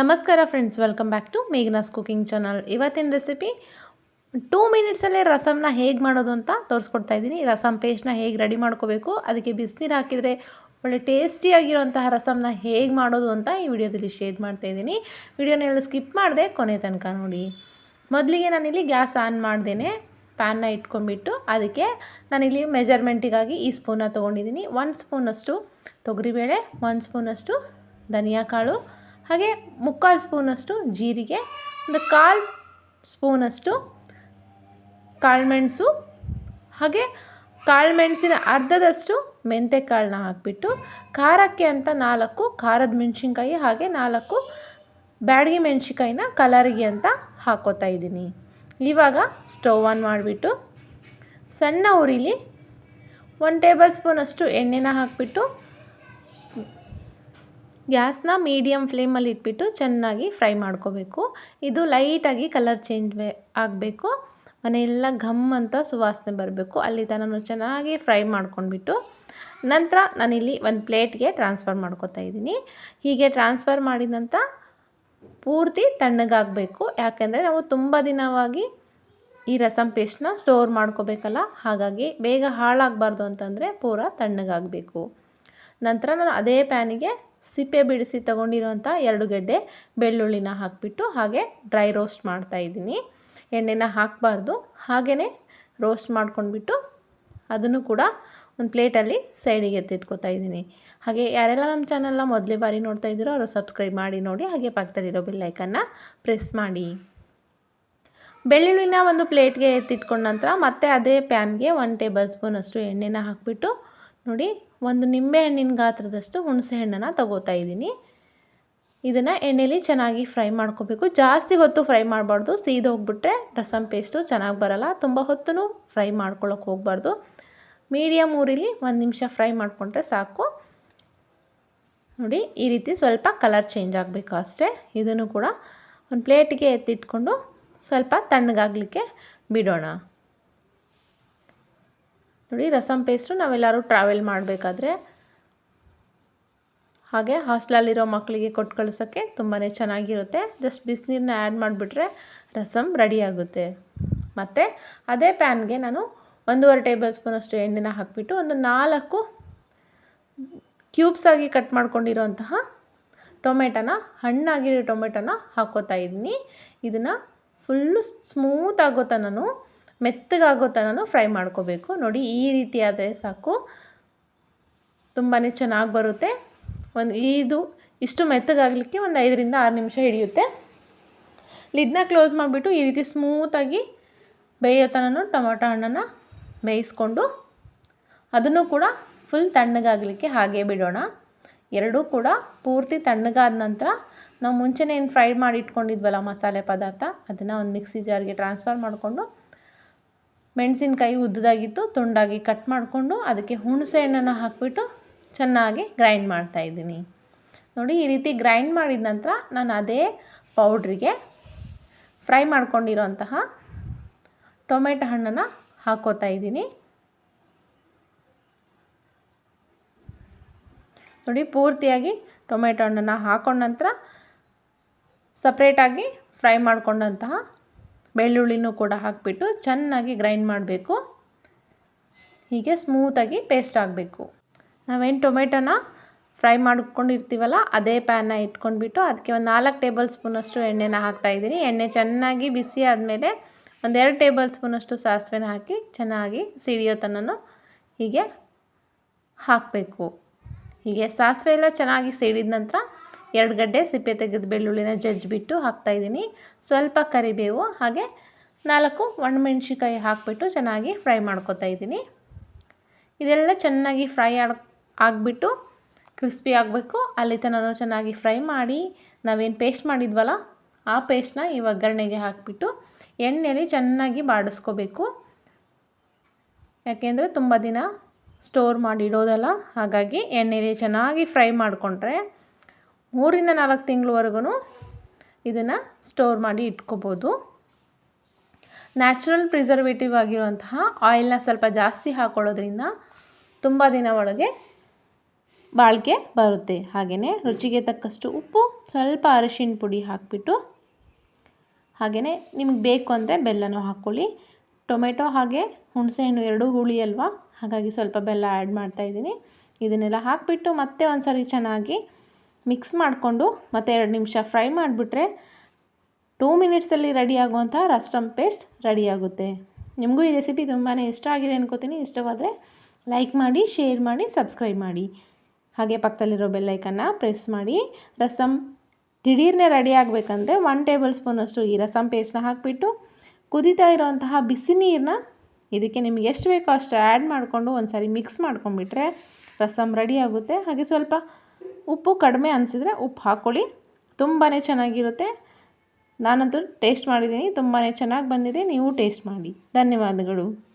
ನಮಸ್ಕಾರ friends welcome back to Meghana's cooking channel ಇವತ್ತಿನ recipe two ಮಿನಿಟ್ಸಲ್ಲೇ ರಸಮ್ನ ಹೇಗೆ ಮಾಡೋದು ಅಂತ ತೋರಿಸ್ಕೊಡ್ತಾ ಇದ್ದೀನಿ. ರಸಮ್ ಪೇಸ್ಟ್ನ ಹೇಗೆ ರೆಡಿ ಮಾಡ್ಕೋಬೇಕು, ಅದಕ್ಕೆ ಬಿಸಿನೀರು ಹಾಕಿದರೆ ಒಳ್ಳೆ ಟೇಸ್ಟಿಯಾಗಿರುವಂತಹ ರಸಮ್ನ ಹೇಗೆ ಮಾಡೋದು ಅಂತ ಈ ವಿಡಿಯೋದಲ್ಲಿ ಶೇರ್ ಮಾಡ್ತಾ ಇದ್ದೀನಿ. ವಿಡಿಯೋನೆಲ್ಲ ಸ್ಕಿಪ್ ಮಾಡಿದೆ, ಕೊನೆ ತನಕ ನೋಡಿ. ಮೊದಲಿಗೆ ನಾನಿಲ್ಲಿ ಗ್ಯಾಸ್ ಆನ್ ಮಾಡ್ದೇನೆ ಪ್ಯಾನ್ನ ಇಟ್ಕೊಂಡ್ಬಿಟ್ಟು ಅದಕ್ಕೆ ನಾನಿಲ್ಲಿ ಮೆಜರ್ಮೆಂಟಿಗಾಗಿ ಈ ಸ್ಪೂನ ತೊಗೊಂಡಿದ್ದೀನಿ. ಒಂದು ಸ್ಪೂನಷ್ಟು ತೊಗರಿಬೇಳೆ, ಒಂದು ಸ್ಪೂನಷ್ಟು ಧನಿಯಾ ಕಾಳು ಹಾಗೆ ಮುಕ್ಕಾಲು ಸ್ಪೂನಷ್ಟು ಜೀರಿಗೆ, ಒಂದು ಕಾಲು ಸ್ಪೂನಷ್ಟು ಕಾಳುಮೆಣಸು, ಹಾಗೆ ಕಾಳುಮೆಣಸಿನ ಅರ್ಧದಷ್ಟು ಮೆಂತೆಕಾಳನ್ನ ಹಾಕಿಬಿಟ್ಟು ಖಾರಕ್ಕೆ ಅಂತ ನಾಲ್ಕು ಖಾರದ ಮೆಣಸಿನ್ಕಾಯಿ ಹಾಗೆ ನಾಲ್ಕು ಬ್ಯಾಡಗಿ ಮೆಣಸಿನ್ಕಾಯಿನ ಕಲರಿಗೆ ಅಂತ ಹಾಕೋತಾ ಇದ್ದೀನಿ. ಇವಾಗ ಸ್ಟವ್ ಆನ್ ಮಾಡಿಬಿಟ್ಟು ಸಣ್ಣ ಉರಿಲಿ ಒನ್ ಟೇಬಲ್ ಸ್ಪೂನಷ್ಟು ಎಣ್ಣೆನ ಹಾಕಿಬಿಟ್ಟು ಗ್ಯಾಸ್ನ ಮೀಡಿಯಮ್ ಫ್ಲೇಮಲ್ಲಿ ಇಟ್ಬಿಟ್ಟು ಚೆನ್ನಾಗಿ ಫ್ರೈ ಮಾಡ್ಕೋಬೇಕು. ಇದು ಲೈಟಾಗಿ ಕಲರ್ ಚೇಂಜ್ ಆಗಬೇಕು. ಮನೆಯೆಲ್ಲ ಘಮ್ ಅಂತ ಸುವಾಸನೆ ಬರಬೇಕು. ಅಲ್ಲಿ ತನನು ಚೆನ್ನಾಗಿ ಫ್ರೈ ಮಾಡ್ಕೊಂಡ್ಬಿಟ್ಟು ನಂತರ ನಾನಿಲ್ಲಿ ಒಂದು ಪ್ಲೇಟ್ಗೆ ಟ್ರಾನ್ಸ್ಫರ್ ಮಾಡ್ಕೋತಾ ಇದ್ದೀನಿ. ಹೀಗೆ ಟ್ರಾನ್ಸ್ಫರ್ ಮಾಡಿದ ನಂತರ ಪೂರ್ತಿ ತಣ್ಣಗಾಗಬೇಕು. ಯಾಕೆಂದರೆ ನಾವು ತುಂಬ ದಿನವಾಗಿ ಈ ರಸಂ ಪೇಸ್ಟ್ನ ಸ್ಟೋರ್ ಮಾಡ್ಕೋಬೇಕಲ್ಲ? ಹಾಗಾಗಿ ಬೇಗ ಹಾಳಾಗಬಾರ್ದು ಅಂತಂದರೆ ಪೂರ ತಣ್ಣಗಾಗಬೇಕು. ನಂತರ ನಾನು ಅದೇ ಪ್ಯಾನಿಗೆ ಸಿಪ್ಪೆ ಬಿಡಿಸಿ ತಗೊಂಡಿರುವಂಥ ಎರಡು ಗೆಡ್ಡೆ ಬೆಳ್ಳುಳ್ಳಿನ ಹಾಕಿಬಿಟ್ಟು ಹಾಗೆ ಡ್ರೈ ರೋಸ್ಟ್ ಮಾಡ್ತಾಯಿದ್ದೀನಿ ಎಣ್ಣೆನ ಹಾಕಬಾರ್ದು. ಹಾಗೆಯೇ ರೋಸ್ಟ್ ಮಾಡ್ಕೊಂಡ್ಬಿಟ್ಟು ಅದನ್ನು ಕೂಡ ಒಂದು ಪ್ಲೇಟಲ್ಲಿ ಸೈಡಿಗೆ ಎತ್ತಿಟ್ಕೊತಾ ಇದ್ದೀನಿ. ಹಾಗೆ ಯಾರೆಲ್ಲ ನಮ್ಮ ಚಾನಲ್ನ ಮೊದಲೇ ಬಾರಿ ನೋಡ್ತಾ ಇದ್ದೀರೋ ಅವರು ಸಬ್ಸ್ಕ್ರೈಬ್ ಮಾಡಿ ನೋಡಿ, ಹಾಗೆ ಪಕ್ಕದಲ್ಲಿರೋ ಬೆಲ್ಲೈಕನ್ನ ಪ್ರೆಸ್ ಮಾಡಿ. ಬೆಳ್ಳುಳ್ಳಿನ ಒಂದು ಪ್ಲೇಟ್ಗೆ ಎತ್ತಿಟ್ಕೊಂಡ ನಂತರ ಮತ್ತೆ ಅದೇ ಪ್ಯಾನ್ಗೆ ಒನ್ ಟೇಬಲ್ ಸ್ಪೂನಷ್ಟು ಎಣ್ಣೆನ ಹಾಕಿಬಿಟ್ಟು ನೋಡಿ ಒಂದು ನಿಂಬೆಹಣ್ಣಿನ ಗಾತ್ರದಷ್ಟು ಹುಣಸೆ ಹಣ್ಣನ್ನು ತಗೋತಾ ಇದ್ದೀನಿ. ಇದನ್ನು ಎಣ್ಣೆಲಿ ಚೆನ್ನಾಗಿ ಫ್ರೈ ಮಾಡ್ಕೋಬೇಕು. ಜಾಸ್ತಿ ಹೊತ್ತು ಫ್ರೈ ಮಾಡಬಾರ್ದು. ಹೋಗ್ಬಿಟ್ರೆ ರಸಮ್ ಪೇಸ್ಟು ಚೆನ್ನಾಗಿ ಬರಲ್ಲ. ತುಂಬ ಹೊತ್ತು ಫ್ರೈ ಮಾಡ್ಕೊಳ್ಳೋಕೆ ಹೋಗಬಾರ್ದು. ಮೀಡಿಯಮ್ ಊರಿಲಿ ಒಂದು ನಿಮಿಷ ಫ್ರೈ ಮಾಡಿಕೊಂಡ್ರೆ ಸಾಕು. ನೋಡಿ, ಈ ರೀತಿ ಸ್ವಲ್ಪ ಕಲರ್ ಚೇಂಜ್ ಆಗಬೇಕು ಅಷ್ಟೇ. ಇದನ್ನು ಕೂಡ ಒಂದು ಪ್ಲೇಟಿಗೆ ಎತ್ತಿಟ್ಕೊಂಡು ಸ್ವಲ್ಪ ತಣ್ಣಗಾಗಲಿಕ್ಕೆ ಬಿಡೋಣ. ನೋಡಿ ರಸಮ್ ಪೇಸ್ಟು ನಾವೆಲ್ಲರೂ ಟ್ರಾವೆಲ್ ಮಾಡಬೇಕಾದ್ರೆ ಹಾಗೆ ಹಾಸ್ಟ್ಲಲ್ಲಿರೋ ಮಕ್ಕಳಿಗೆ ಕೊಟ್ಟು ಕಳ್ಸೋಕ್ಕೆ ತುಂಬಾ ಚೆನ್ನಾಗಿರುತ್ತೆ. ಜಸ್ಟ್ ಬಿಸಿನೀರನ್ನ ಆ್ಯಡ್ ಮಾಡಿಬಿಟ್ರೆ ರಸಮ್ ರೆಡಿಯಾಗುತ್ತೆ ಮತ್ತು ಅದೇ ಪ್ಯಾನ್ಗೆ ನಾನು ಒಂದೂವರೆ ಟೇಬಲ್ ಸ್ಪೂನಷ್ಟು ಎಣ್ಣೆನ ಹಾಕಿಬಿಟ್ಟು ಒಂದು ನಾಲ್ಕು ಕ್ಯೂಬ್ಸ್ ಆಗಿ ಕಟ್ ಮಾಡ್ಕೊಂಡಿರೋಂತಹ ಟೊಮೆಟೊನ, ಹಣ್ಣಾಗಿರೋ ಟೊಮೆಟೊನ ಹಾಕೋತಾ ಇದ್ದೀನಿ. ಇದನ್ನು ಫುಲ್ಲು ಸ್ಮೂತ್ ಆಗೋತ ತನೂ ಮೆತ್ತಗಾಗೋ ತನಕ ಫ್ರೈ ಮಾಡ್ಕೋಬೇಕು. ನೋಡಿ, ಈ ರೀತಿ ಆದರೆ ಸಾಕು. ತುಂಬಾ ಚೆನ್ನಾಗಿ ಬರುತ್ತೆ. ಒಂದು ಇದು ಇಷ್ಟು ಮೆತ್ತಗಾಗಲಿಕ್ಕೆ ಒಂದು ಐದರಿಂದ ಆರು ನಿಮಿಷ ಹಿಡಿಯುತ್ತೆ. ಲಿಡ್ನ ಕ್ಲೋಸ್ ಮಾಡಿಬಿಟ್ಟು ಈ ರೀತಿ ಸ್ಮೂತಾಗಿ ಬೇಯೋ ತನಕ ಟೊಮೊಟೊ ಹಣ್ಣನ್ನು ಬೇಯಿಸ್ಕೊಂಡು ಅದನ್ನು ಕೂಡ ಫುಲ್ ತಣ್ಣಗಾಗಲಿಕ್ಕೆ ಹಾಗೆ ಬಿಡೋಣ. ಎರಡೂ ಕೂಡ ಪೂರ್ತಿ ತಣ್ಣಗಾದ ನಂತರ ನಾವು ಮುಂಚೆನೇ ಏನು ಫ್ರೈ ಮಾಡಿ ಇಟ್ಕೊಂಡಿದ್ವಲ್ಲ ಮಸಾಲೆ ಪದಾರ್ಥ, ಅದನ್ನು ಒಂದು ಮಿಕ್ಸಿ ಜಾರ್ಗೆ ಟ್ರಾನ್ಸ್ಫರ್ ಮಾಡಿಕೊಂಡು ಮೆಣಸಿನ್ಕಾಯಿ ಉದ್ದದಾಗಿತ್ತು, ತುಂಡಾಗಿ ಕಟ್ ಮಾಡಿಕೊಂಡು ಅದಕ್ಕೆ ಹುಣಸೆ ಹಣ್ಣನ್ನು ಹಾಕಿಬಿಟ್ಟು ಚೆನ್ನಾಗಿ ಗ್ರೈಂಡ್ ಮಾಡ್ತಾಯಿದ್ದೀನಿ ನೋಡಿ, ಈ ರೀತಿ ಗ್ರೈಂಡ್ ಮಾಡಿದ ನಂತರ ನಾನು ಅದೇ ಪೌಡ್ರಿಗೆ ಫ್ರೈ ಮಾಡ್ಕೊಂಡಿರೋಂತಹ ಟೊಮೆಟೊ ಹಣ್ಣನ್ನು ಹಾಕೋತಾ ಇದ್ದೀನಿ. ನೋಡಿ, ಪೂರ್ತಿಯಾಗಿ ಟೊಮೆಟೊ ಹಣ್ಣನ್ನು ಹಾಕೊಂಡ ನಂತರ ಸಪ್ರೇಟಾಗಿ ಫ್ರೈ ಮಾಡ್ಕೊಂಡಂತಹ ಬೆಳ್ಳುಳ್ಳಿನೂ ಕೂಡ ಹಾಕಿಬಿಟ್ಟು ಚೆನ್ನಾಗಿ ಗ್ರೈಂಡ್ ಮಾಡಬೇಕು. ಹೀಗೆ ಸ್ಮೂತಾಗಿ ಪೇಸ್ಟ್ ಆಗಬೇಕು. ನಾವೇನು ಟೊಮೆಟೊನ ಫ್ರೈ ಮಾಡ್ಕೊಂಡಿರ್ತೀವಲ್ಲ, ಅದೇ ಪ್ಯಾನ್ನ ಇಟ್ಕೊಂಡ್ಬಿಟ್ಟು ಅದಕ್ಕೆ ಒಂದು ನಾಲ್ಕು ಟೇಬಲ್ ಸ್ಪೂನಷ್ಟು ಎಣ್ಣೆನ ಹಾಕ್ತಾಯಿದ್ದೀನಿ ಎಣ್ಣೆ ಚೆನ್ನಾಗಿ ಬಿಸಿ ಆದಮೇಲೆ ಒಂದೆರಡು ಟೇಬಲ್ ಸ್ಪೂನಷ್ಟು ಸಾಸಿವೆನ ಹಾಕಿ ಚೆನ್ನಾಗಿ ಸಿಡಿಯೋ ತನಕ ಹೀಗೆ ಹಾಕಬೇಕು. ಹೀಗೆ ಸಾಸಿವೆ ಎಲ್ಲ ಚೆನ್ನಾಗಿ ಸಿಡಿದ ನಂತರ ಎರಡು ಗಡ್ಡೆ ಸಿಪ್ಪೆ ತೆಗೆದ ಬೆಳ್ಳುಳ್ಳಿನ ಜಜ್ಜಿಬಿಟ್ಟು ಹಾಕ್ತಾಯಿದ್ದೀನಿ ಸ್ವಲ್ಪ ಕರಿಬೇವು, ಹಾಗೆ ನಾಲ್ಕು ಒಣಮೆಣ್ಸಿಕಾಯಿ ಹಾಕಿಬಿಟ್ಟು ಚೆನ್ನಾಗಿ ಫ್ರೈ ಮಾಡ್ಕೊತಾ ಇದ್ದೀನಿ. ಇದೆಲ್ಲ ಚೆನ್ನಾಗಿ ಫ್ರೈ ಆಡ್ ಆಗಿಬಿಟ್ಟು ಕ್ರಿಸ್ಪಿ ಆಗಬೇಕು. ಅಲ್ಲಿ ತನಕ ಚೆನ್ನಾಗಿ ಫ್ರೈ ಮಾಡಿ, ನಾವೇನು ಪೇಸ್ಟ್ ಮಾಡಿದ್ವಲ್ಲ, ಆ ಪೇಸ್ಟ್ನ ಈ ಒಗ್ಗರಣೆಗೆ ಹಾಕಿಬಿಟ್ಟು ಎಣ್ಣೆಯಲ್ಲಿ ಚೆನ್ನಾಗಿ ಬಾಡಿಸ್ಕೋಬೇಕು. ಯಾಕೆಂದರೆ ತುಂಬ ದಿನ ಸ್ಟೋರ್ ಮಾಡಿ ಇಡೋದಲ್ಲ ಹಾಗಾಗಿ ಎಣ್ಣೆಯಲ್ಲಿ ಚೆನ್ನಾಗಿ ಫ್ರೈ ಮಾಡಿಕೊಂಡ್ರೆ ಮೂರಿಂದ ನಾಲ್ಕು ತಿಂಗಳವರೆಗೂ ಇದನ್ನು ಸ್ಟೋರ್ ಮಾಡಿ ಇಟ್ಕೋಬೋದು. ನ್ಯಾಚುರಲ್ ಪ್ರಿಸರ್ವೇಟಿವ್ ಆಗಿರುವಂತಹ ಆಯಿಲ್ನ ಸ್ವಲ್ಪ ಜಾಸ್ತಿ ಹಾಕೊಳ್ಳೋದ್ರಿಂದ ತುಂಬ ದಿನ ಒಳಗೆ ಬಾಳಿಕೆ ಬರುತ್ತೆ. ಹಾಗೆಯೇ ರುಚಿಗೆ ತಕ್ಕಷ್ಟು ಉಪ್ಪು, ಸ್ವಲ್ಪ ಅರಿಶಿಣ ಪುಡಿ ಹಾಕಿಬಿಟ್ಟು ಹಾಗೆಯೇ ನಿಮ್ಗೆ ಬೇಕು ಅಂದರೆ ಬೆಲ್ಲನೂ ಹಾಕ್ಕೊಳ್ಳಿ. ಟೊಮೆಟೊ ಹಾಗೆ ಹುಣಸೆಹಣ್ಣು ಎರಡೂ ಹುಳಿ ಅಲ್ವಾ? ಹಾಗಾಗಿ ಸ್ವಲ್ಪ ಬೆಲ್ಲ ಆ್ಯಡ್ ಮಾಡ್ತಾಯಿದ್ದೀನಿ ಇದನ್ನೆಲ್ಲ ಹಾಕಿಬಿಟ್ಟು ಮತ್ತೆ ಒಂದು ಸರಿ ಚೆನ್ನಾಗಿ ಮಿಕ್ಸ್ ಮಾಡಿಕೊಂಡು ಮತ್ತೆ ಎರಡು ನಿಮಿಷ ಫ್ರೈ ಮಾಡಿಬಿಟ್ರೆ ಟೂ ಮಿನಿಟ್ಸಲ್ಲಿ ರೆಡಿ ಆಗುವಂಥ ರಸ್ಟಮ್ ಪೇಸ್ಟ್ ರೆಡಿಯಾಗುತ್ತೆ ನಿಮಗೂ ಈ ರೆಸಿಪಿ ತುಂಬಾ ಇಷ್ಟ ಆಗಿದೆ ಅನ್ಕೋತೀನಿ. ಇಷ್ಟವಾದರೆ ಲೈಕ್ ಮಾಡಿ, ಶೇರ್ ಮಾಡಿ, ಸಬ್ಸ್ಕ್ರೈಬ್ ಮಾಡಿ. ಹಾಗೆ ಪಕ್ಕದಲ್ಲಿರೋ ಬೆಲ್ಲೈಕನ್ನು ಪ್ರೆಸ್ ಮಾಡಿ. ರಸಮ್ ದಿಢೀರ್ನೇ ರೆಡಿ ಆಗಬೇಕಂದ್ರೆ ಒನ್ ಟೇಬಲ್ ಸ್ಪೂನಷ್ಟು ಈ ರಸಮ್ ಪೇಸ್ಟ್ನ ಹಾಕಿಬಿಟ್ಟು ಕುದೀತಾ ಇರೋಂತಹ ಬಿಸಿ ನೀರನ್ನ ಇದಕ್ಕೆ ನಿಮ್ಗೆ ಎಷ್ಟು ಬೇಕೋ ಅಷ್ಟು ಆ್ಯಡ್ ಮಾಡಿಕೊಂಡು ಒಂದು ಸಾರಿ ಮಿಕ್ಸ್ ಮಾಡ್ಕೊಂಡ್ಬಿಟ್ರೆ ರಸಮ್ ರೆಡಿ ಆಗುತ್ತೆ. ಹಾಗೆ ಸ್ವಲ್ಪ ಉಪ್ಪು ಕಡಿಮೆ ಅನಿಸಿದರೆ ಉಪ್ಪು ಹಾಕ್ಕೊಳ್ಳಿ. ತುಂಬಾ ಚೆನ್ನಾಗಿರುತ್ತೆ. ನಾನಂತೂ ಟೇಸ್ಟ್ ಮಾಡಿದ್ದೀನಿ. ತುಂಬಾ ಚೆನ್ನಾಗಿ ಬಂದಿದೆ. ನೀವು ಟೇಸ್ಟ್ ಮಾಡಿ. ಧನ್ಯವಾದಗಳು.